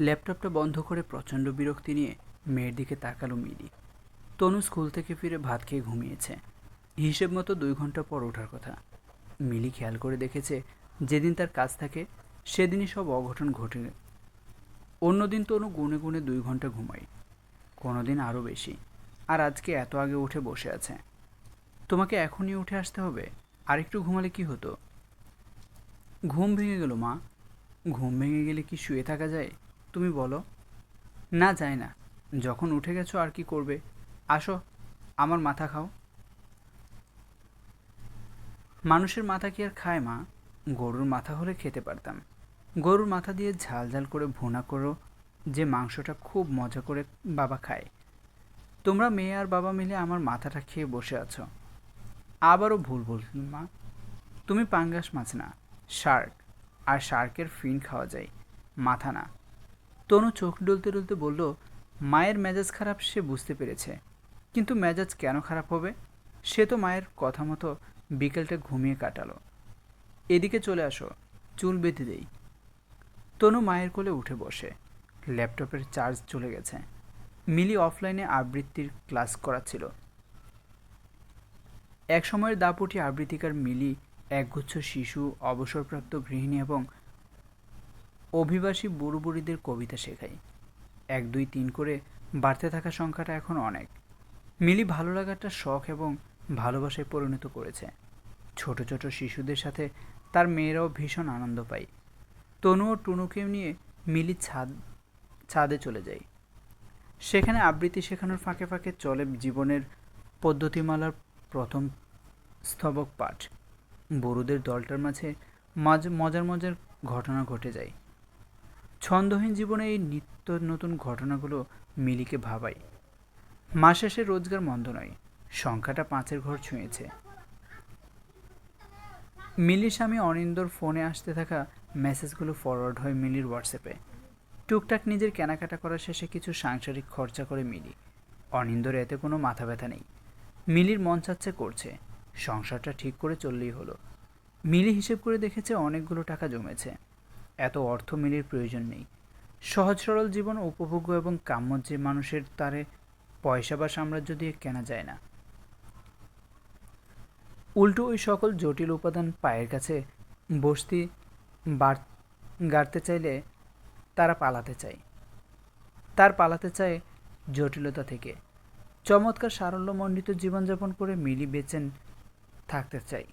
ল্যাপটপটা বন্ধ করে প্রচণ্ড বিরক্তি নিয়ে মেয়ের দিকে তাকালো মিলি। তনু স্কুল থেকে ফিরে ভাত খেয়ে ঘুমিয়েছে। হিসেব মতো দুই ঘণ্টা পর ওঠার কথা। মিলি খেয়াল করে দেখেছে, যেদিন তার কাজ থাকে, সেদিনই সব অঘটন ঘটে। অন্যদিন তনু গুনে গুনে দুই ঘণ্টা ঘুমায়। কোনোদিন আরও বেশি। আর আজকে এত আগে উঠে বসে আছে। তোমাকে এখনই উঠে আসতে হবে। আর একটু ঘুমালে কি হতো? ঘুম ভেঙে গেল মা। ঘুম ভেঙে গেলে কি শুয়ে থাকা যায়? তুমি বলো। না যায় না। যখন উঠে গেছো আর কি করবে? আসো, আমার মাথা খাও। মানুষের মাথা কি আর খায় মা? গরুর মাথা হলে খেতে পারতাম। গরুর মাথা দিয়ে ঝাল ঝাল করে ভুনা করো, যে মাংসটা খুব মজা করে বাবা খায়। তোমরা মেয়ে আর বাবা মিলে আমার মাথাটা খেয়ে বসে আছো। আবারও ভুল বললাম মা। তুমি পাঙ্গাস মাছ না, শার্ক। আর শার্কের ফিন খাওয়া যায়। মাথা না। তনু চোখ ডলতে ডলতে বলল, মায়ের মেজাজ খারাপ সে বুঝতে পেরেছে। কিন্তু মেজাজ কেন খারাপ হবে? সে তো মায়ের কথা মতো বিকেলটা ঘুমিয়ে কাটালো। এদিকে চলে আসো, চুল বেঁধে দেই। তনু মায়ের কোলে উঠে বসে। ল্যাপটপের চার্জ চলে গেছে। মিলি অফলাইনে আবৃত্তির ক্লাস করাচ্ছিল। এক সময়ের দাপুটি আবৃত্তিকার মিলি, একগুচ্ছ শিশু, অবসরপ্রাপ্ত গৃহিণী এবং অভিবাসী বুড়ো বুড়িদের কবিতা শেখাই। এক, দুই, তিন করে বাড়তে থাকা সংখ্যাটা এখন অনেক। মিলি ভালো লাগাটা শখ এবং ভালোবাসায় পরিণত করেছে। ছোট ছোট শিশুদের সাথে তার মেয়েরাও ভীষণ আনন্দ পায়। তনু ও টুনুকে নিয়ে মিলি ছাদ, ছাদে চলে যায়। সেখানে আবৃত্তি শেখানোর ফাঁকে ফাঁকে চলে জীবনের পদ্ধতিমালার প্রথম স্তবক পাঠ। বড়ুদের দলটার মাঝে মাঝ, মজার মজার ঘটনা ঘটে যায়। ছন্দহীন জীবনে এই নিত্য নতুন ঘটনাগুলো মিলিকে ভাবায় মাস শেষে রোজগার মন্দ নয়, সংখ্যাটা পাঁচের ঘর ছুঁয়েছে। মিলির স্বামী অনিন্দর ফোনে আসতে থাকা মেসেজগুলো ফরওয়ার্ড হয় মিলির হোয়াটসঅ্যাপে টুকটাক নিজের কেনাকাটা করার শেষে কিছু সাংসারিক খরচা করে মিলি। অনিন্দর এতে কোনো মাথা ব্যথা নেই। মিলির মন চাচ্ছে করছে, সংসারটা ঠিক করে চললেই হলো। মিলি হিসেব করে দেখেছে অনেকগুলো টাকা জমেছে। এত অর্থ মিলির প্রয়োজন নেই। সহজ সরল জীবন উপভোগ্য এবং কাম্য যে মানুষের তারে পয়সা বা সাম্রাজ্য দিয়ে কেনা যায় না। উল্টো ওই সকল জটিল উপাদান পায়ের কাছে বসতি বার গাড়তে চাইলে তারা পালাতে চায়। তার পালাতে চায় জটিলতা থেকে। চমৎকার সারল্যমণ্ডিত জীবনযাপন করে মিলি বেচেন থাকতে চাই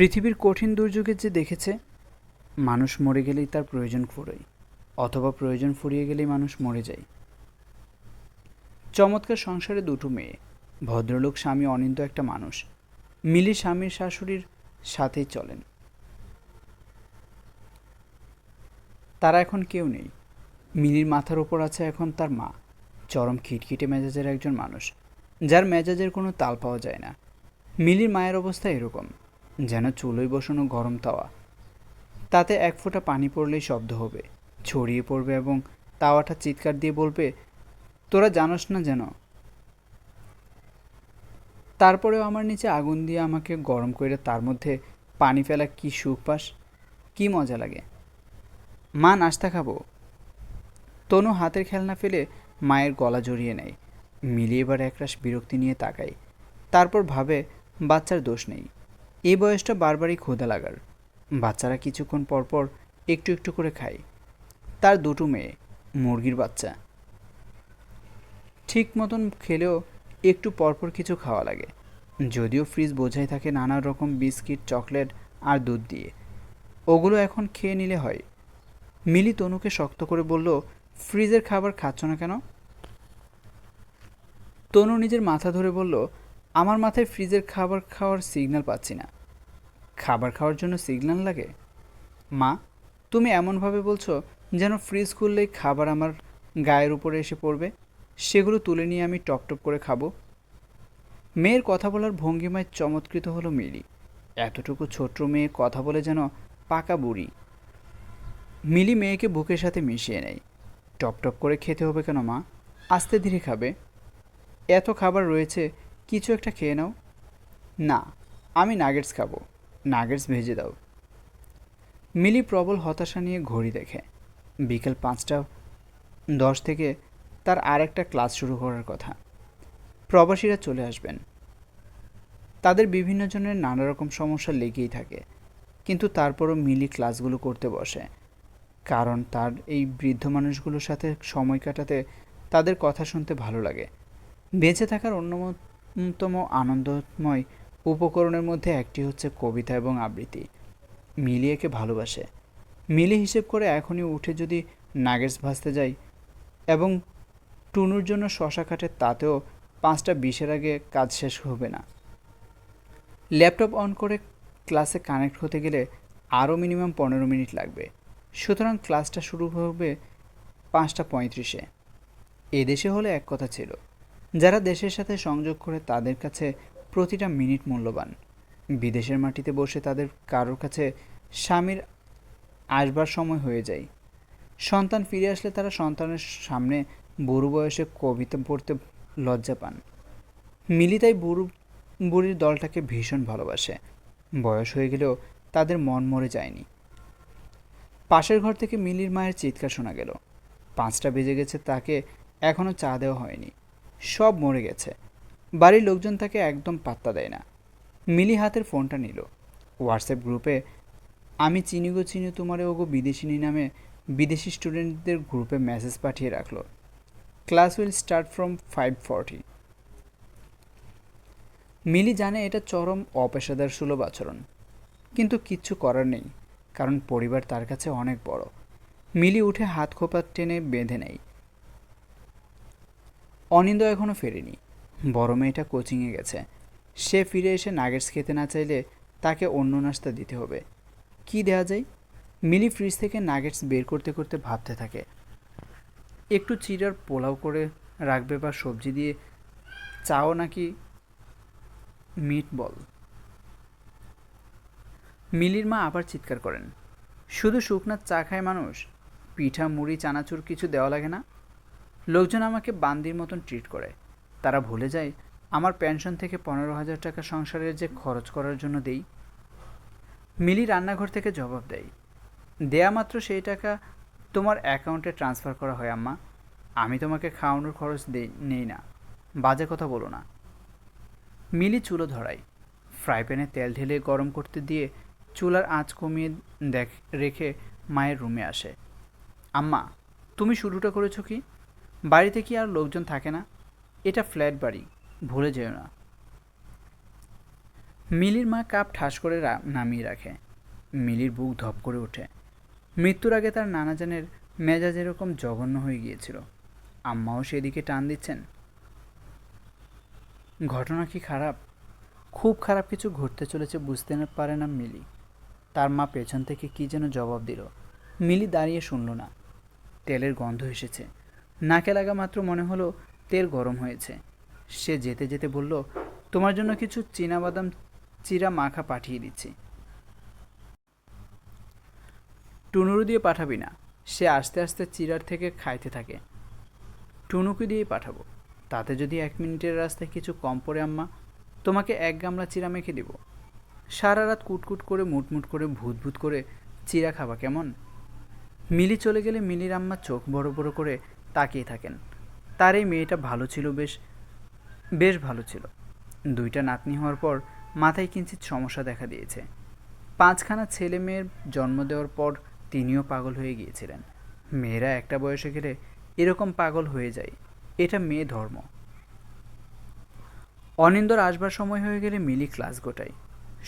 পৃথিবীর কঠিন দুর্যোগে যে দেখেছে, মানুষ মরে গেলেই তার প্রয়োজন ফুরোয়, অথবা প্রয়োজন ফুরিয়ে গেলেই মানুষ মরে যায়। চমৎকার সংসারে দুটো মেয়ে, ভদ্রলোক, স্বামী, অনিন্দ একটা মানুষ, মিলি স্বামীর শাশুড়ির সাথেই চলেন। তারা এখন কেউ নেই। মিলির মাথার ওপর আছে এখন তার মা, চরম খিটখিটে মেজাজের একজন মানুষ, যার মেজাজের কোনো তাল পাওয়া যায় না। মিলির মায়ের অবস্থা এরকম। যেন চুলোই বসানো গরম তাওয়া। তাতে এক ফোঁটা পানি পড়লেই শব্দ হবে। ছড়িয়ে পড়বে এবং তাওয়াটা চিৎকার দিয়ে বলবে, তোরা জানোস না যেন। তারপরেও আমার নিচে আগুন দিয়ে আমাকে গরম করে তার মধ্যে পানি ফেলা কি সুখ পাস, কি মজা লাগে। মা নাস্তা খাব। তনু হাতের খেলনা ফেলে মায়ের গলা জড়িয়ে নেয়। মিলিয়ে এবার একরাশ বিরক্তি নিয়ে তাকায়। তারপর ভাবে, বাচ্চার দোষ নেই। এই বয়সটা বারবারই ক্ষুধা লাগার। বাচ্চারা কিছুক্ষণ পরপর একটু একটু করে খায়। তার দুটো মেয়ে, মুরগির বাচ্চা। ঠিক মতন খেলেও একটু পরপর কিছু খাওয়া লাগে। যদিও ফ্রিজ বোঝাই থাকে নানা রকম বিস্কিট, চকলেট আর দুধ দিয়ে। ওগুলো এখন খেয়ে নিলে হয়। মিলি তনুকে শক্ত করে বলল, ফ্রিজের খাবার খাচ্ছ না কেন? তনু নিজের মাথা ধরে বলল আমার মাথায় ফ্রিজের খাবার খাওয়ার সিগন্যাল পাচ্ছি না। খাবার খাওয়ার জন্য সিগন্যাল লাগে? মা, তুমি এমনভাবে বলছো যেন ফ্রিজ খুললেই খাবার আমার গায়ের উপরে এসে পড়বে? সেগুলো তুলে নিয়ে আমি টপ টপ করে খাব। মেয়ের কথা বলার ভঙ্গিমায় চমৎকৃত হলো মিলি। এতটুকু ছোট্ট মেয়ে কথা বলে যেন পাকা বুড়ি। মিলি মেয়েকে বুকের সাথে মিশিয়ে নেয়। টপ টপ করে খেতে হবে কেন মা? আস্তে ধীরে খাবে। এত খাবার রয়েছে কিছু একটা খেয়ে নাও। না, আমি নাগেটস খাব। নাগেটস ভেজে দাও। মিলি প্রবল হতাশা নিয়ে ঘড়ি দেখে। বিকেল পাঁচটা, দশ থেকে তার আরেকটা ক্লাস শুরু করার কথা। প্রবাসীরা চলে আসবেন। তাদের বিভিন্ন জনের নানা রকম সমস্যা লেগেই থাকে। কিন্তু তারপরও মিলি ক্লাসগুলো করতে বসে। কারণ তার এই বৃদ্ধ মানুষগুলোর সাথে সময় কাটাতে তাদের কথা শুনতে ভালো লাগে। বেঁচে থাকার অন্যতম আনন্দময় উপকরণের মধ্যে একটি হচ্ছে কবিতা এবং আবৃত্তি। মিলি একে ভালোবাসে। মিলি হিসেব করে এখনই উঠে যদি নাগেটস ভাজতে যাই এবং টুনুর জন্য শশা কাটে তাতেও পাঁচটা বিশের আগে কাজ শেষ হবে না। ল্যাপটপ অন করে ক্লাসে কানেক্ট হতে গেলে আরও মিনিমাম পনেরো মিনিট লাগবে। সুতরাং ক্লাসটা শুরু হবে পাঁচটা পঁয়ত্রিশে। এদেশে হলে এক কথা ছিল যারা দেশের সাথে সংযোগ করে তাদের কাছে প্রতিটা মিনিট মূল্যবান। বিদেশের মাটিতে বসে তাদের কারোর কাছে স্বামীর আসবার সময় হয়ে যায়। সন্তান ফিরে আসলে তারা সন্তানের সামনে বুড়ো বয়সে কবিতা পড়তে লজ্জা পান। মিলি তাই বুড়ো, বুড়ির দলটাকে ভীষণ ভালোবাসে। বয়স হয়ে গেলেও তাদের মন মরে যায়নি। পাশের ঘর থেকে মিলির মায়ের চিৎকার শোনা গেল। পাঁচটা বেজে গেছে, তাকে এখনও চা দেওয়া হয়নি। সব মরে গেছে। বাড়ির লোকজন তাকে একদম পাত্তা দেয় না। মিলি হাতের ফোনটা নিল। হোয়াটসঅ্যাপ গ্রুপে, আমি চিনি গো, চিনি তোমারে, ওগো বিদেশিনী নামে বিদেশি স্টুডেন্টদের গ্রুপে মেসেজ পাঠিয়ে রাখল। Class will start from five forty Mili জানে এটা চরম অপেশাদার সুলভ আচরণ। কিন্তু কিচ্ছু করার নেই, কারণ পরিবার তার কাছে অনেক বড়। মিলি উঠে হাত খোপা টেনে বেঁধে নেয়। অনিন্দ এখনও ফেরেনি। বড় মেয়েটা কোচিংয়ে গেছে। সে ফিরে এসে নাগেটস খেতে না চাইলে তাকে অন্য নাস্তা দিতে হবে। কি দেওয়া যায়? মিলি ফ্রিজ থেকে নাগেটস বের করতে করতে ভাবতে থাকে। একটু চিরার পোলাও করে রাখবে বা সবজি দিয়ে চাও নাকি মিট বল মিলির মা আবার চিৎকার করেন। শুধু শুকনার চা খায় মানুষ? পিঠা, মুড়ি, চানাচুর কিছু দেওয়া লাগে না? লোকজন আমাকে বান্দির মতন ট্রিট করে। তারা ভুলে যায়, আমার পেনশন থেকে পনেরো হাজার টাকা সংসারের যে খরচ করার জন্য দেই। মিলি রান্নাঘর থেকে জবাব দেয়, দেয়া মাত্র সেই টাকা তোমার অ্যাকাউন্টে ট্রান্সফার করা হয় আম্মা। আমি তোমাকে খাওয়ানোর খরচ দেই, নেই না। বাজে কথা বলো না। মিলি চুলো ধরাই ফ্রাই প্যানে তেল ঢেলে গরম করতে দিয়ে চুলার আঁচ কমিয়ে দেখ, রেখে মায়ের রুমে আসে। আম্মা, তুমি শুরুটা করেছ কি? বাড়িতে কি আর লোকজন থাকে না? এটা ফ্ল্যাট বাড়ি, ভুলে যেও না। মিলির মা কাপ ঠাস করে নামিয়ে রাখে। মিলির বুক ধপ করে ওঠে। মৃত্যুর আগে তার নানাজানের মেজাজ এরকম জঘন্য হয়ে গিয়েছিল। আম্মাও সেদিকে টান দিচ্ছেন। ঘটনা কি খারাপ? খুব খারাপ কিছু ঘটতে চলেছে বুঝতে না পারে না মিলি। তার মা পেছন থেকে কি যেন জবাব দিল। মিলি দাঁড়িয়ে শুনল না। তেলের গন্ধ এসেছে। নাকে লাগা মাত্র মনে হলো তেল গরম হয়েছে। সে যেতে যেতে বলল, তোমার জন্য কিছু বাদাম চিরা মাখা পাঠিয়ে দিচ্ছি। টুনুরু দিয়ে পাঠাবি না। সে আস্তে আস্তে চিরার থেকে খাইতে থাকে। টুনুকে দিয়ে পাঠাবো। তাতে যদি এক মিনিটের রাস্তায় কিছু কম পড়ে, আম্মা, তোমাকে এক গামলা চিরা মেখে দিব। সারা রাত কুটকুট করে, মুটমুট করে ভূত ভূত করে চিরা খাবা কেমন? মিলি চলে গেলে মিলির আম্মা চোখ বড় বড় করে তাকিয়ে থাকেন। তার এই মেয়েটা ভালো ছিল বেশ বেশ ভালো ছিল। দুইটা নাতনি হওয়ার পর মাথায় কিঞ্চিত সমস্যা দেখা দিয়েছে। পাঁচখানা ছেলে মেয়ের জন্ম দেওয়ার পর তিনিও পাগল হয়ে গিয়েছিলেন। মেয়েরা একটা বয়সে গেলে এরকম পাগল হয়ে যায়, এটা মেয়ে ধর্ম। অনিন্দর আসবার সময় হয়ে গেলে মিলি ক্লাস গোটাই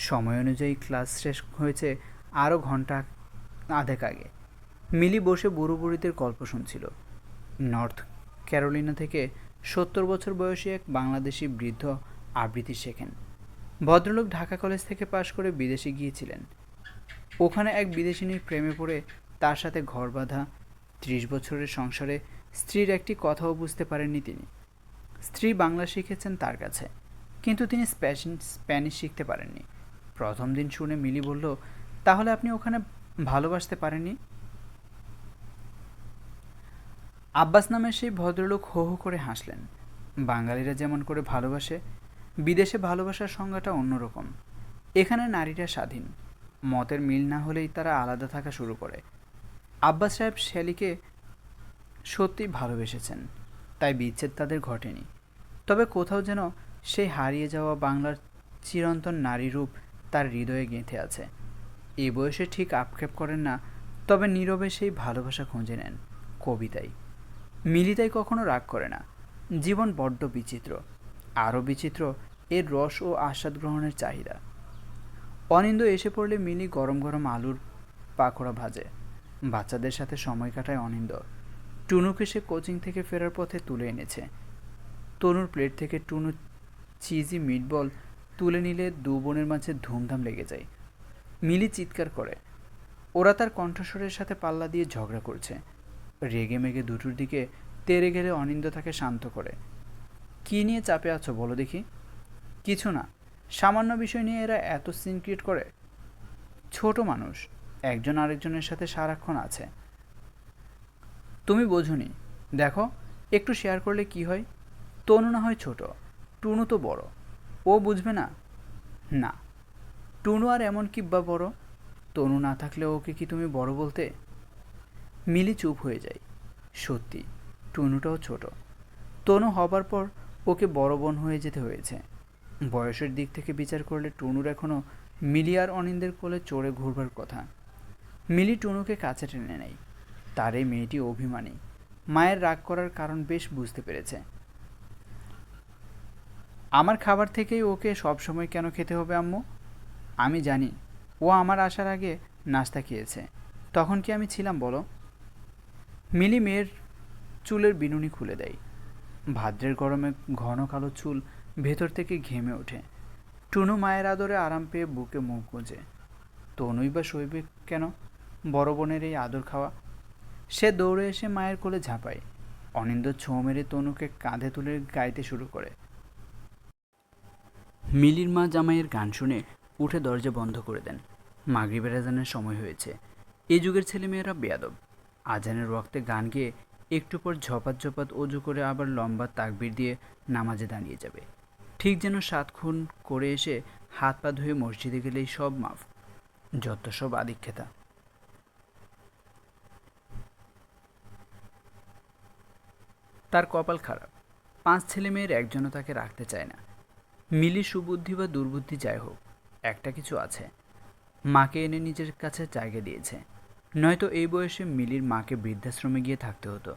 সময় অনুযায়ী ক্লাস শেষ হয়েছে আরও ঘণ্টা আধেক আগে। মিলি বসে বুড়ো বুড়িদের গল্প শুনছিল। নর্থ ক্যারোলিনা থেকে সত্তর বছর বয়সী এক বাংলাদেশি বৃদ্ধ আবৃত্তি শেখেন। ভদ্রলোক ঢাকা কলেজ থেকে পাশ করে বিদেশে গিয়েছিলেন। ওখানে এক বিদেশিনীর প্রেমে পড়ে তার সাথে ঘর বাঁধা, ত্রিশ বছরের সংসারে স্ত্রীর একটি কথাও বুঝতে পারেননি তিনি। স্ত্রী বাংলা শিখেছেন তার কাছে, কিন্তু তিনি স্প্যানিশ শিখতে পারেননি। প্রথম দিন শুনে মিলি বলল, তাহলে আপনি ওখানে ভালোবাসতে পারেননি? আব্বাস নামের সেই ভদ্রলোক হো হো করে হাসলেন। বাঙালিরা যেমন করে ভালোবাসে, বিদেশে ভালোবাসার সংজ্ঞাটা অন্যরকম। এখানে নারীরা স্বাধীন। মতের মিল না হলেই তারা আলাদা থাকা শুরু করে। আব্বাস সাহেব শ্যালিকে সত্যিই ভালোবেসেছেন, তাই বিচ্ছেদ তাদের ঘটেনি। তবে কোথাও যেন সেই হারিয়ে যাওয়া বাংলার চিরন্তন নারী রূপ তার হৃদয়ে গেঁথে আছে। এ বয়সে ঠিক আক্ষেপ করেন না, তবে নীরবে সেই ভালোবাসা খুঁজে নেন কবিতায়। মিলিতাই কখনো রাগ করে না। জীবন বড্ড বিচিত্র, আরও বিচিত্র এর রস ও আস্বাদ গ্রহণের চাহিদা। অনিন্দ এসে পড়লে মিলি গরম গরম আলুর পাকোড়া ভাজে। বাচ্চাদের সাথে সময় কাটায় অনিন্দ। টুনুকে সে কোচিং থেকে ফেরার পথে তুলে এনেছে। তনুর প্লেট থেকে টুনু চিজি মিটবল তুলে নিলে দু বোনের মাঝে ধুমধাম লেগে যায়। মিলি চিৎকার করে। ওরা তার কণ্ঠস্বরের সাথে পাল্লা দিয়ে ঝগড়া করছে। রেগে মেগে দুটোর দিকে তেরে গেলে অনিন্দ তাকে শান্ত করে। কী নিয়ে চাপে আছো বলো দেখি? কিছু না। সামান্য বিষয় নিয়ে এরা এত সিন ক্রিয়েট করে? ছোট মানুষ। একজন আরেকজনের সাথে সারাক্ষণ আছে। তুমি বোঝনি। দেখো, একটু শেয়ার করলে কি হয়? তনু না হয় ছোট। টুনু তো বড়। ও বুঝবে না? না। টুনু আর এমন কি বা বড়? তনু না থাকলে ওকে কি তুমি বড় বলতে? মিলি চুপ হয়ে যায়। সত্যি, টুনুটাও ছোট। তনু হবার পর ওকে বড় বোন হয়ে যেতে হয়েছে। বয়সের দিক থেকে বিচার করলে টুনুর এখনও মিলি আর অনিন্দের কোলে চড়ে ঘুরবার কথা। মিলি টুনুকে কাছে টেনে নেয়। তার এই মেয়েটি অভিমানী। মায়ের রাগ করার কারণ বেশ বুঝতে পেরেছে। আমার খাবার থেকেই ওকে সব সময় কেন খেতে হবে, আম্মু? আমি জানি, ও আমার আসার আগে নাস্তা খেয়েছে। তখন কি আমি ছিলাম, বলো? মিলি মেয়ের চুলের বিনুনি খুলে দেয়। ভাদ্রের গরমে ঘন কালো চুল ভেতর থেকে ঘেমে ওঠে। টুনু মায়ের আদরে আরাম পেয়ে বুকে মুখ গুঁজে। তনুই বা সইবে কেন? বড় বোনের এই আদর খাওয়া। সে দৌড়ে এসে মায়ের কোলে ঝাঁপায়। অনিন্দ ছোঁ মেরে তনুকে কাঁধে তুলে গাইতে শুরু করে। মিলির মা জামাইয়ের গান শুনে উঠে দরজা বন্ধ করে দেন। মাগরিবের আজানের সময় হয়েছে। এই যুগের ছেলেমেয়েরা বেয়াদব। আজানের রক্তে গান গেয়ে একটু পর ঝপাত ঝপাত অজু করে আবার লম্বা তাকবির দিয়ে নামাজে দাঁড়িয়ে যাবে। ঠিক যেন সাত খুন করে এসে হাত পা ধুয়ে মসজিদে গেলেই সব মাফ। যত সব আদিক্ষেতা। তার কপাল খারাপ। পাঁচ ছেলে মেয়ের একজনও তাকে রাখতে চায় না। মিলি সুবুদ্ধি বা দুর্বুদ্ধি যাই হোক, একটা কিছু আছে। মাকে এনে নিজের কাছে জায়গা দিয়েছে। নয়তো এই বয়সে মিলির মাকে বৃদ্ধাশ্রমে গিয়ে থাকতে হতো।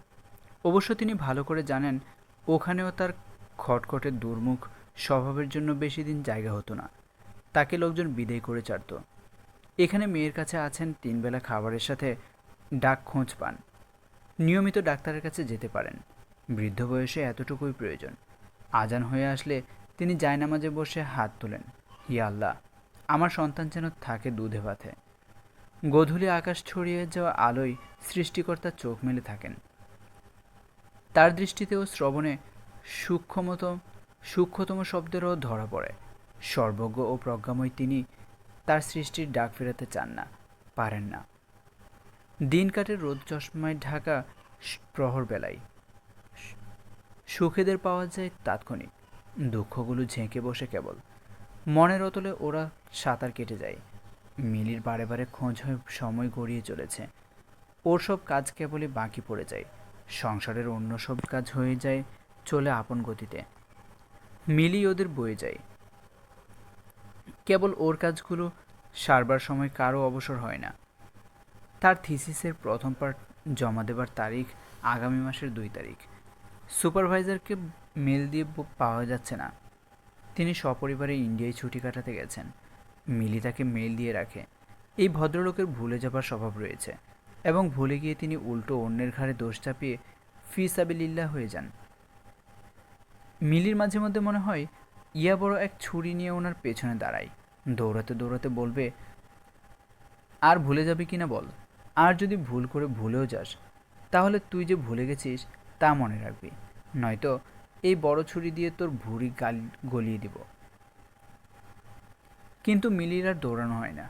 অবশ্য তিনি ভালো করে জানেন, ওখানেও তার খটখটে দুর্মুখ স্বভাবের জন্য বেশি দিন জায়গা হতো না। তাকে লোকজন বিদায় করে চাড়ত এখানে মেয়ের কাছে আছেন তিনবেলা খাবারের সাথে ডাক খোঁজ পান। নিয়মিত ডাক্তারের কাছে যেতে পারেন। বৃদ্ধ বয়সে এতটুকুই প্রয়োজন। আজান হয়ে আসলে তিনি জায়নামাজে বসে হাত তোলেন। হি আল্লাহ, আমার সন্তান যেন থাকে দুধে ভাতে। গধূলি আকাশ ছড়িয়ে যাওয়া আলোয় সৃষ্টিকর্তা চোখ মেলে থাকেন। তার দৃষ্টিতে ও শ্রবণে সূক্ষ্মত সূক্ষ্মতম শব্দেরও ধরা পড়ে। সর্বজ্ঞ ও প্রজ্ঞাময় তিনি তার সৃষ্টির ডাক ফেরাতে চান না, পারেন না। দিন কাটে রোদ চশমায় ঢাকা প্রহর বেলায়। সুখেদের পাওয়া যায় তাৎক্ষণিক। দুঃখগুলো ঝেঁকে বসে কেবল। মনের অতলে ওরা সাঁতার কেটে যায়। মিলির বারে বারে খোঁজ হয়ে সময় গড়িয়ে চলেছে। ওর সব কাজ কেবলই বাকি পড়ে যায়। সংসারের অন্য সব কাজ হয়ে যায়, চলে আপন গতিতে। মিলি ওদের বয়ে যায়। কেবল ওর কাজগুলো সারবার সময় কারও অবসর হয় না। তার থিসিসের প্রথম পার্ট জমা দেবার তারিখ আগামী মাসের দুই তারিখ। সুপারভাইজারকে মেল দিয়ে পাওয়া যাচ্ছে না। তিনি সপরিবারে ইন্ডিয়ায় ছুটি কাটাতে গেছেন। মিলি তাকে মেল দিয়ে রাখে। এই ভদ্রলোকের ভুলে যাবার স্বভাব রয়েছে এবং ভুলে গিয়ে তিনি উল্টো অন্যের ঘাড়ে দোষ চাপিয়ে ফিসাবিল্লা হয়ে যান। মিলির মাঝে মধ্যে মনে হয়, ইয়া বড় এক ছুরি নিয়ে ওনার পেছনে দাঁড়ায়। দৌড়াতে দৌড়াতে বলবে, আর ভুলে যাবে কিনা বল? আর যদি ভুল করে ভুলেও যাস, তাহলে তুই যে ভুলে গেছিস, তা মনে রাখবি। নয়তো এই বড় ছুরি দিয়ে তোর ভুঁড়ি গাল গলিয়ে দিব। কিন্তু মিলির আর দৌড়ানো হয় না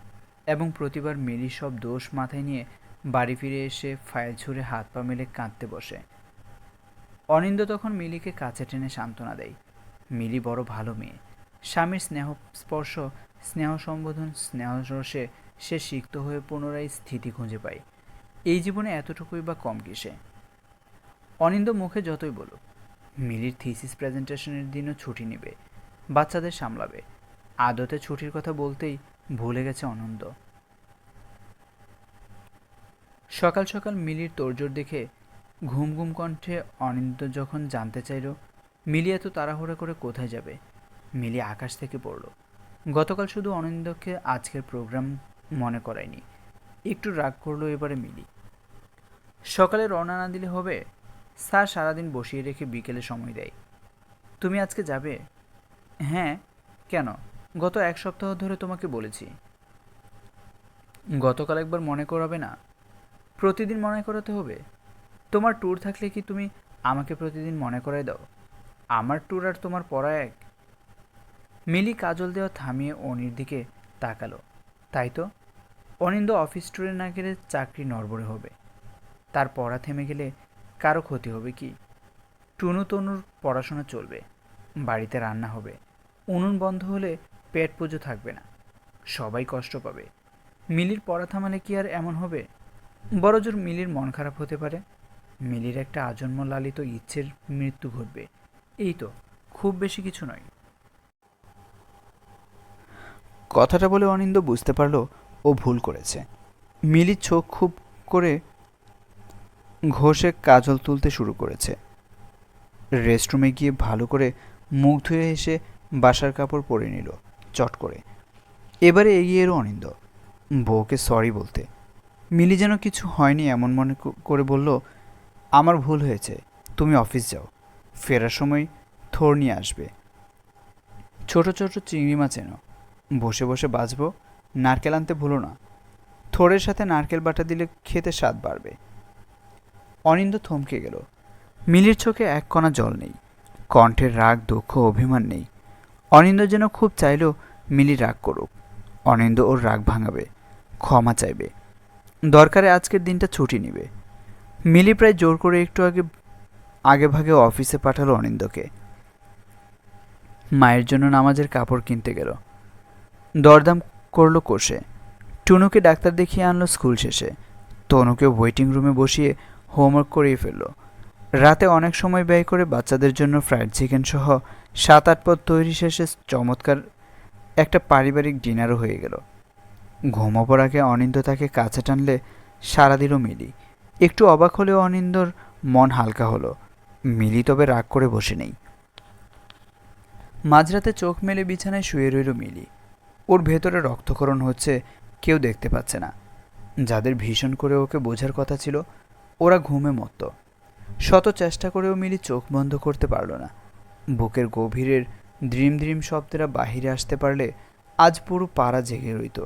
এবং প্রতিবার মিলির সব দোষ মাথায় নিয়ে বাড়ি ফিরে এসে ফাইল ছুঁড়ে হাত পা মেলে কাঁদতে বসে। অনিন্দ তখন মিলিকে কাছে টেনে সান্ত্বনা দেয়। মিলি বড় ভালো মেয়ে। স্বামীর স্নেহ স্পর্শ, স্নেহ সম্বোধন, স্নেহ রসে সে সিক্ত হয়ে পুনরায় স্থিতি খুঁজে পায়। এই জীবনে এতটুকুই বা কম কিসে? অনিন্দ মুখে যতই বলুক, মিলির থিসিস প্রেজেন্টেশনের দিনও ছুটি নেবে, বাচ্চাদের সামলাবে। আদতে ছুটির কথা বলতেই ভুলে গেছে অনন্দ সকাল সকাল মিলির তোড়জোড় দেখে ঘুম ঘুম কণ্ঠে অনিন্দ যখন জানতে চাইল, মিলি এত তাড়াহুড়া করে কোথায় যাবে? মিলি আকাশ থেকে পড়ল। গতকাল শুধু অনিন্দকে আজকের প্রোগ্রাম মনে করায়নি। একটু রাগ করল এবারে মিলি। সকালে রওনা না দিলে হবে? স্যার সারাদিন বসিয়ে রেখে বিকেলে সময় দেয়। তুমি আজকে যাবে? হ্যাঁ। কেন? গত এক সপ্তাহ ধরে তোমাকে বলেছি। গতকাল একবার মনে করাবে না। প্রতিদিন মনে করাতে হবে। তোমার ট্যুর থাকলে কি তুমি আমাকে প্রতিদিন মনে করায় দাও? আমার ট্যুর আর তোমার পড়া এক। মিলি কাজল দেওয়া থামিয়ে অনির দিকে তাকালো। তাই তো? অনিন্দ অফিস ট্যুরে না গেলে চাকরি নড়বড়ে হবে। তার পড়া থেমে গেলে কারও ক্ষতি হবে কি? টুনু তনুর পড়াশোনা চলবে। বাড়িতে রান্না হবে। উনুন বন্ধ হলে পেট পুজো থাকবে না। সবাই কষ্ট পাবে। মিলির পড়া থামালে কি আর এমন হবে? বড়জোর মিলির মন খারাপ হতে পারে। মিলির একটা আজন্ম লালিত ইচ্ছের মৃত্যু ঘটবে। এই তো, খুব বেশি কিছু নয়। কথাটা বলে অনিন্দ বুঝতে পারল ও ভুল করেছে। মিলির চোখ খুব করে ঘষে কাজল তুলতে শুরু করেছে। রেস্টরুমে গিয়ে ভালো করে মুখ ধুয়ে এসে বাসার কাপড় পরে নিল। চট করে। এবারে এগিয়ে এলো অনিন্দ। বউকে সরি বলতে। মিলি যেন কিছু হয়নি এমন মনে করে বলল, আমার ভুল হয়েছে, তুমি অফিস যাও। ফেরার সময় থোর নিয়ে আসবে। ছোট ছোট চিংড়ি মাছ এনো। বসে বসে বাজবো নারকেল আনতে ভুলো না। থোড়ের সাথে নারকেল বাটা দিলে খেতে স্বাদ বাড়বে। অনিন্দ থমকে গেল। মিলির চোখে এক কণা জল নেই। কণ্ঠের রাগ, দুঃখ, অভিমান নেই। অনিন্দ যেন খুব চাইল মিলি রাগ করুক, অনিন্দ ওর রাগ ভাঙাবে, ক্ষমা চাইবে। দরকারে আজকের দিনটা ছুটি নেবে। মিলি প্রায় জোর করে একটু আগে আগে ভাগে অফিসে পাঠালো অনিন্দকে। মায়ের জন্য নামাজের কাপড় কিনতে গেল। দরদাম করল কোষে। টুনুকে ডাক্তার দেখিয়ে আনলো স্কুল শেষে। তনুকে ওয়েটিং রুমে বসিয়ে হোমওয়ার্ক করিয়ে ফেলল। রাতে অনেক সময় ব্যয় করে বাচ্চাদের জন্য ফ্রাইড চিকেন সহ সাত আট পদ তৈরি শেষে চমৎকার একটা পারিবারিক ডিনারও হয়ে গেল। ঘুমাবার আগে অনিন্দ তাকে কাছে টানলে সারা দিল মিলি। একটু অবাক হলেও অনিন্দর মন হালকা হলো। মিলি তবে রাগ করে বসে নেই। মাঝরাতে চোখ মেলে বিছানায় শুয়ে রইল মিলি। ওর ভেতরে রক্তকরণ হচ্ছে কেউ দেখতে পাচ্ছে না। যাদের ভীষণ করে ওকে বোঝার কথা ছিল, ওরা ঘুমে মত্ত। শত চেষ্টা করেও মিলি চোখ বন্ধ করতে পারল না। বুকের গভীরের দ্রিম দ্রিম শব্দেরা বাহিরে আসতে পারলে আজ পুরো পাড়া জেগে রইত।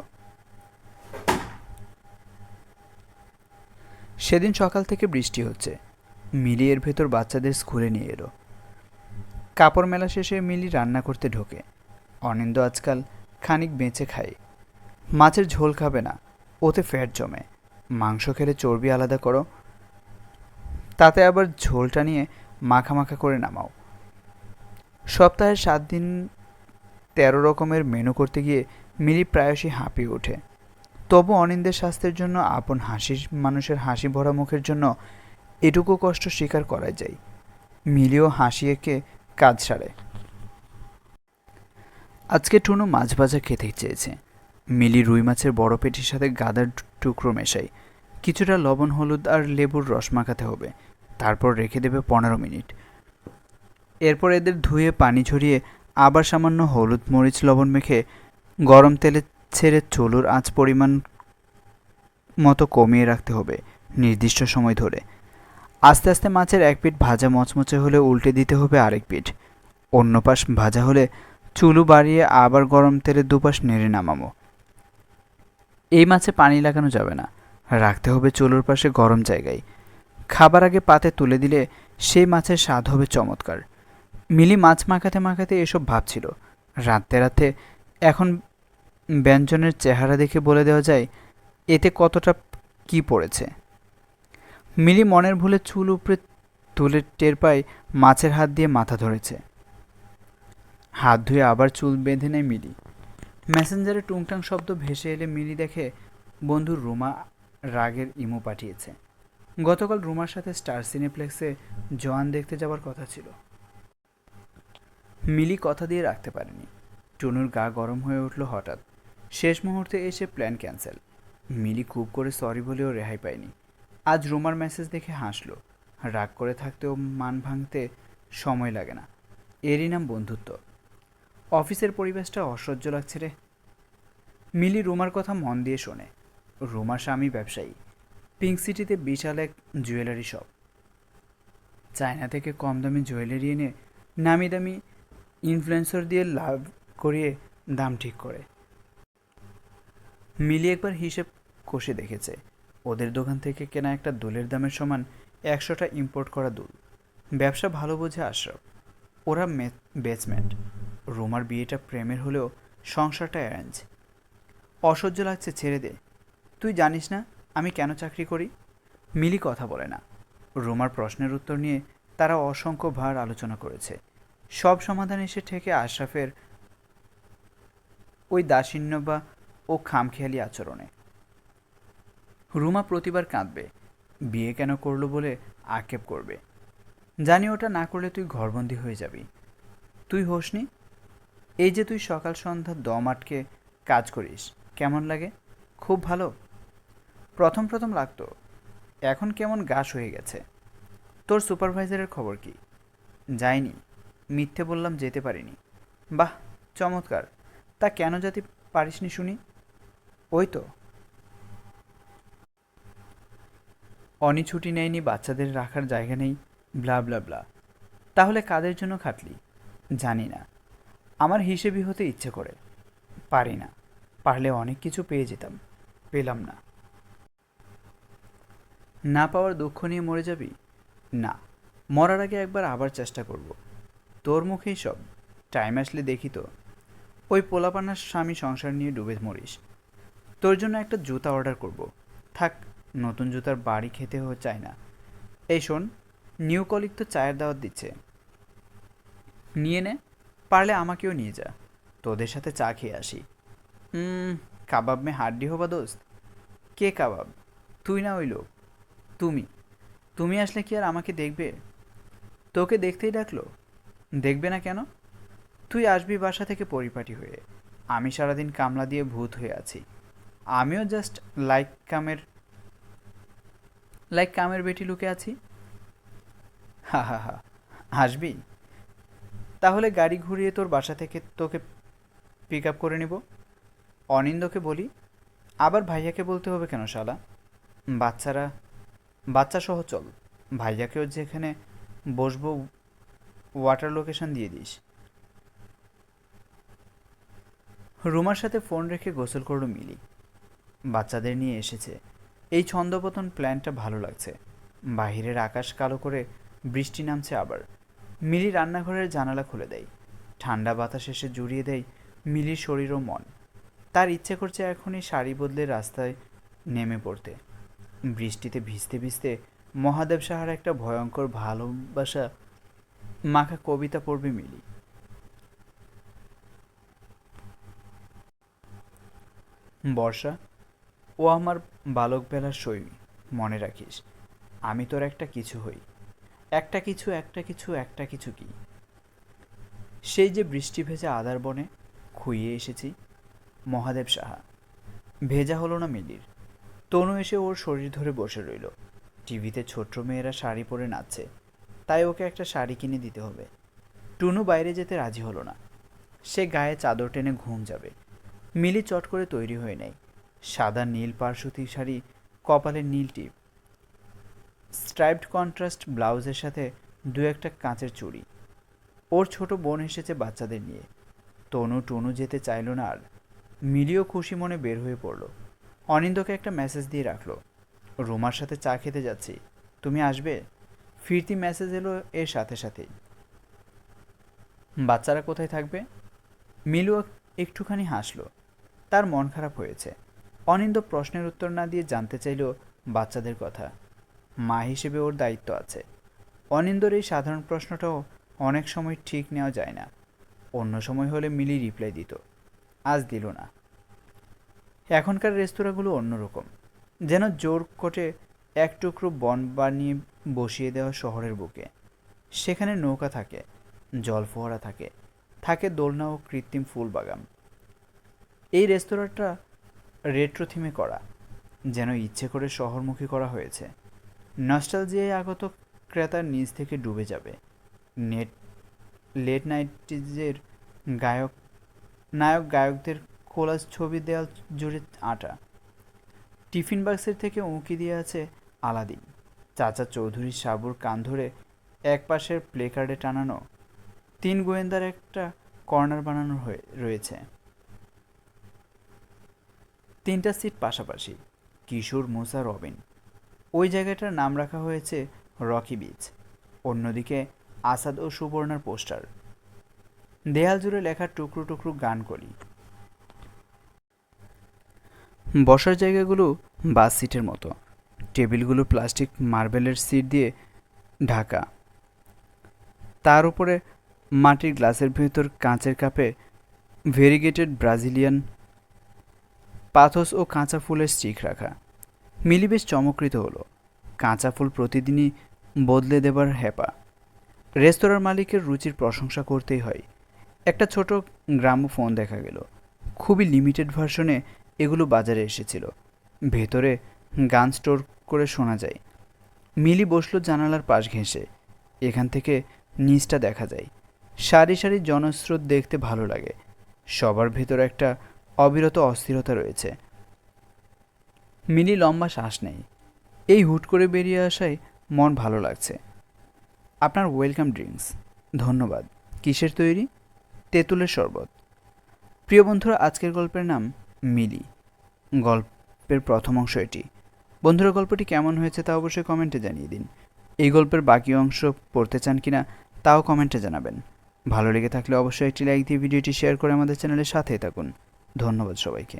সেদিন সকাল থেকে বৃষ্টি হচ্ছে। মিলি এর ভেতর বাচ্চাদের স্কুলে নিয়ে এলো। কাপড় মেলা শেষে মিলি রান্না করতে ঢোকে। অনিন্দ আজকাল খানিক বেঁচে খায়। মাছের ঝোল খাবে না, ওতে ফ্যাট জমে। মাংস খেলে চর্বি আলাদা করো। তাতে আবার ঝোলটা নিয়ে মাখা মাখা করে নামাও। সপ্তাহে সাত দিন তেরো রকমের মেনু করতে গিয়ে মিলি প্রায়শই হাঁপিয়ে ওঠে। তবু অনিন্দের স্বাস্থ্যের জন্য আপন হাসির মানুষের হাসি ভরা মুখের জন্য এটুকু কষ্ট স্বীকার করা যায়। মিলিও হাসিয়েকে কাজ সারে। আজকে টুনু মাছ ভাজা খেতেই চেয়েছে। মিলি রুই মাছের বড় পেটির সাথে গাদার টুকরো মেশাই। কিছুটা লবণ, হলুদ আর লেবুর রস মাখাতে হবে। তারপর রেখে দেবে পনেরো মিনিট। এরপর এদের ধুয়ে পানি ঝরিয়ে আবার সামান্য হলুদ মরিচ লবণ মেখে গরম তেলে ছেড়ে চুলোর আঁচ পরিমাণ মতো কমিয়ে রাখতে হবে নির্দিষ্ট সময় ধরে। আস্তে আস্তে মাছের এক পিঠ ভাজা মচমচে হলে উল্টে দিতে হবে আরেক পিঠ। অন্য পাশ ভাজা হলে চুলু বাড়িয়ে আবার গরম তেলে দুপাশ নেড়ে নামাবো। এই মাছে পানি লাগানো যাবে না। রাখতে হবে চুলোর পাশে গরম জায়গায়। খাবার আগে পাতে তুলে দিলে সেই মাছের স্বাদ হবে চমৎকার। মিলি মাছ মাখাতে মাখাতে এসব ভাবছিল। রাতে রাতে এখন ব্যঞ্জনের চেহারা দেখে বলে দেওয়া যায়, এতে কতটা কি পড়েছে? মিলি মনের ভুলে চুল উপরে তুলে টের পায় মাছের হাত দিয়ে মাথা ধরেছে। হাত ধুয়ে আবার চুল বেঁধে নেয় মিলি। মেসেঞ্জারে টুংটাং শব্দ ভেসে এলে মিলি দেখে বন্ধু রুমা রাগের ইমো পাঠিয়েছে। গতকাল রুমার সাথে স্টার সিনেপ্লেক্সে জোয়ান দেখতে যাওয়ার কথা ছিল। মিলি কথা দিয়ে রাখতে পারেনি। টুনুর গা গরম হয়ে উঠল হঠাৎ। শেষ মুহূর্তে এসে প্ল্যান ক্যান্সেল। মিলি খুব করে সরি বলেও রেহাই পায়নি। আজ রোমার মেসেজ দেখে হাসলো। রাগ করে থাকতেও মান ভাঙতে সময় লাগে না। এরই নাম বন্ধুত্ব। অফিসের পরিবেশটা অসহ্য লাগছে রে। মিলি রোমার কথা মন দিয়ে শোনে। রুমার স্বামী ব্যবসায়ী। পিঙ্ক সিটিতে বিশাল এক জুয়েলারি শপ। চায়না থেকে কম দামি জুয়েলারি এনে নামি দামি ইনফ্লুয়েন্সার দিয়ে লাভ করিয়ে দাম ঠিক করে। মিলি একবার হিসেব কষে দেখেছে। ওদের দোকান থেকে কেনা একটা দুলের দামের সমান একশোটা ইম্পোর্ট করা দুল। ব্যবসা ভালো বোঝে আশরাফ। ওরা বেচমেন্ট রোমার বিয়েটা প্রেমের হলেও সংসারটা অ্যারেঞ্জ অসহ্য লাগছে ছেড়ে দে। তুই জানিস না আমি কেন চাকরি করি? মিলি কথা বলে না। রোমার প্রশ্নের উত্তর নিয়ে তারা অসংখ্য ভার আলোচনা করেছে। সব সমাধান এসে ঠেকে আশরাফের ওই দাসিন্য বা ও খামখেয়ালি আচরণে। রুমা প্রতিবার কাঁদবে, বিয়ে কেন করল বলে আক্ষেপ করবে। জানি ওটা না করলে তুই ঘরবন্দি হয়ে যাবি। তুই হোসনি? এই যে তুই সকাল সন্ধ্যা দম আটকে কাজ করিস, কেমন লাগে? খুব ভালো। প্রথম প্রথম লাগতো, এখন কেমন গাছ হয়ে গেছে। তোর সুপারভাইজারের খবর কি? যাইনি মিথ্যে বললাম যেতে পারিনি। বাহ, চমৎকার। তা কেন যেতে পারিসনি শুনি? ওই তো। অনি ছুটি নেয়নি, বাচ্চাদের রাখার জায়গা নেই, ব্লা ব্লা ব্লা। তাহলে কাদের জন্য খাটলি? জানি না। আমার হিসেবি হতে ইচ্ছে করে। পারি না। পারলে অনেক কিছু পেয়ে যেতাম। পেলাম না। না পাওয়ার দুঃখ নিয়ে মরে যাবি? না। মরার আগে একবার আবার চেষ্টা করব। তোর মুখেই সব। টাইম আসলে দেখি তো। ওই পোলাপানার স্বামী সংসার নিয়ে ডুবে মরিস। তোর জন্য একটা জুতা অর্ডার করব। থাক, নতুন জুতার বাড়ি খেতে চায় না। এই শোন নিউ কলিক তো চায়ের দাওয়াত দিচ্ছে। নিয়ে নে, পারলে আমাকেও নিয়ে যা। তোদের সাথে চা খেয়ে আসি। কাবাব মে হাড্ডি হবা দোস্ত? কে কাবাব? তুই না ওই লোক। তুমি। তুমি আসলে কি আর আমাকে দেখবে? তোকে দেখতেই ডাকলো। দেখবে না কেন? তুই আসবি বাসা থেকে পরিপাটি হয়ে। আমি সারাদিন কামলা দিয়ে ভূত হয়ে আছি। আমিও জাস্ট লাইক কামের লাইক কামের বেটি লুকে আছি। হা হা হা। আসবি? তাহলে গাড়ি ঘুরিয়ে তোর বাসা থেকে তোকে পিক আপ করে নেব। অনিন্দকে বলি, আবার ভাইয়াকে বলতে হবে কেন শালা? বাচ্চারা, বাচ্চা সহ চল। ভাইয়াকেও যেখানে বসবো ওয়াটার লোকেশন দিয়ে দিস। রুমার সাথে ফোন রেখে গোসল করল মিলি। বাচ্চাদের নিয়ে এসেছে। এই ছন্দপতন প্ল্যানটা ভালো লাগছে। বাহিরের আকাশ কালো করে বৃষ্টি নামছে আবার। মিলি রান্নাঘরের জানালা খুলে দেয়। ঠান্ডা বাতাস এসে জুড়িয়ে দেয় মিলির শরীর ও মন। তার ইচ্ছে করছে এখনই শাড়ি বদলে রাস্তায় নেমে পড়তে। বৃষ্টিতে ভিজতে ভিজতে মহাদেব সাহার একটা ভয়ঙ্কর ভালোবাসা মাখা কবিতা পড়বে মিলি। বর্ষা, ও আমার বালক বেলার সই মনে রাখিস, আমি তোর একটা কিছু হই। একটা কিছু একটা কিছু একটা কিছু কি? সেই যে বৃষ্টি ভেজা আদার বনে খুইয়ে এসেছি, মহাদেব সাহা। ভেজা হলো না মিলির। তনু এসে ওর শরীর ধরে বসে রইল। টিভিতে ছোট্ট মেয়েরা শাড়ি পরে নাচছে। তাই ওকে একটা শাড়ি কিনে দিতে হবে। টুনু বাইরে যেতে রাজি হলো না। সে গায়ে চাদর টেনে ঘুম যাবে। মিলি চট করে তৈরি হয়ে নেয়। সাদা নীল পার্শ্বতী শাড়ি কপালের নীল টিপ। স্ট্রাইপড কন্ট্রাস্ট ব্লাউজের সাথে দু একটা কাঁচের চুড়ি। ওর ছোট বোন এসেছে বাচ্চাদের নিয়ে। তনু টনু যেতে চাইল না আর। মিলিও খুশি মনে বের হয়ে পড়ল। অনিন্দকে একটা মেসেজ দিয়ে রাখল। রুমার সাথে চা খেতে যাচ্ছি। তুমি আসবে? ফিরতি মেসেজ এলো এর সাথে সাথেই। বাচ্চারা কোথায় থাকবে? মিলু একটুখানি হাসলো। তার মন খারাপ হয়েছে। অনিন্দ প্রশ্নের উত্তর না দিয়ে জানতে চাইল বাচ্চাদের কথা। মা হিসেবে ওর দায়িত্ব আছে। অনিন্দর এই সাধারণ প্রশ্নটাও অনেক সময় ঠিক নেওয়া যায় না। অন্য সময় হলে মিলি রিপ্লাই দিত। আজ দিল না। এখনকার রেস্তোরাঁগুলো অন্যরকম। যেন জোর কোটে এক টুকরো বন বানিয়ে বসিয়ে দেওয়া শহরের বুকে। সেখানে নৌকা থাকে, জল ফোয়ারা থাকে থাকে দোলনা ও কৃত্রিম ফুল বাগান। এই রেস্তোরাঁটা রেট্রো থিমে করা, যেন ইচ্ছে করে শহরমুখী করা হয়েছে। নস্টালজিয়ায় আগত ক্রেতার নিজ থেকে ডুবে যাবে। নেট লেট নাইটিজের গায়ক, নায়ক গায়কদের কোলাজ ছবি দেওয়াল জুড়ে আটা। টিফিন বাক্সের থেকে উঁকি দিয়ে আছে আলাদিন। চাচা চৌধুরী সাবুর কান ধরে এক পাশের প্লে কার্ডে টানানো তিন গোয়েন্দার একটা কর্নার বানানো হয়ে রয়েছে। তিনটা সিট পাশাপাশি কিশোর মুসা রবিন। ওই জায়গাটার নাম রাখা হয়েছে রকি বিচ। অন্যদিকে আসাদ ও সুবর্ণার পোস্টার। দেয়াল জুড়ে লেখা টুকরো টুকরো গান করি বসার জায়গাগুলো বাস সিটের মতো। টেবিলগুলো প্লাস্টিক মার্বেলের সিট দিয়ে ঢাকা। তার উপরে মাটির গ্লাসের ভেতর কাঁচের কাপে ভেরিগেটেড ব্রাজিলিয়ান পাথস ও কাঁচা ফুলের স্টিক রাখা। মিলি বেশ চমকৃত হলো। কাঁচা ফুল প্রতিদিনই বদলে দেবার হ্যাপা রেস্তোরাঁর মালিকের রুচির প্রশংসা করতেই হয়। একটা ছোট গ্রামোফোন দেখা গেল। খুবই লিমিটেড ভার্সনে এগুলো বাজারে এসেছিল। ভেতরে গান স্টোর করে শোনা যায়। মিলি বসল জানালার পাশ ঘেঁষে। এখান থেকে নিচটা দেখা যায়। সারি সারি জনস্রোত দেখতে ভালো লাগে। সবার ভেতর একটা অবিরত অস্থিরতা রয়েছে। মিলি লম্বা শ্বাস নেই এই হুট করে বেরিয়ে আসায় মন ভালো লাগছে। আপনার ওয়েলকাম ড্রিঙ্কস। ধন্যবাদ। কিসের তৈরি? তেঁতুলের শরবত। প্রিয় বন্ধুরা, আজকের গল্পের নাম মিলি। গল্পের প্রথম অংশ এটি। বন্ধুরা, গল্পটি কেমন হয়েছে তা অবশ্যই কমেন্টে জানিয়ে দিন। এই গল্পের বাকি অংশ পড়তে চান কিনা তাও কমেন্টে জানাবেন। ভালো লেগে থাকলে অবশ্যই একটি লাইক দিয়ে ভিডিওটি শেয়ার করে আমাদের চ্যানেলের সাথে থাকুন। ধন্যবাদ সবাইকে।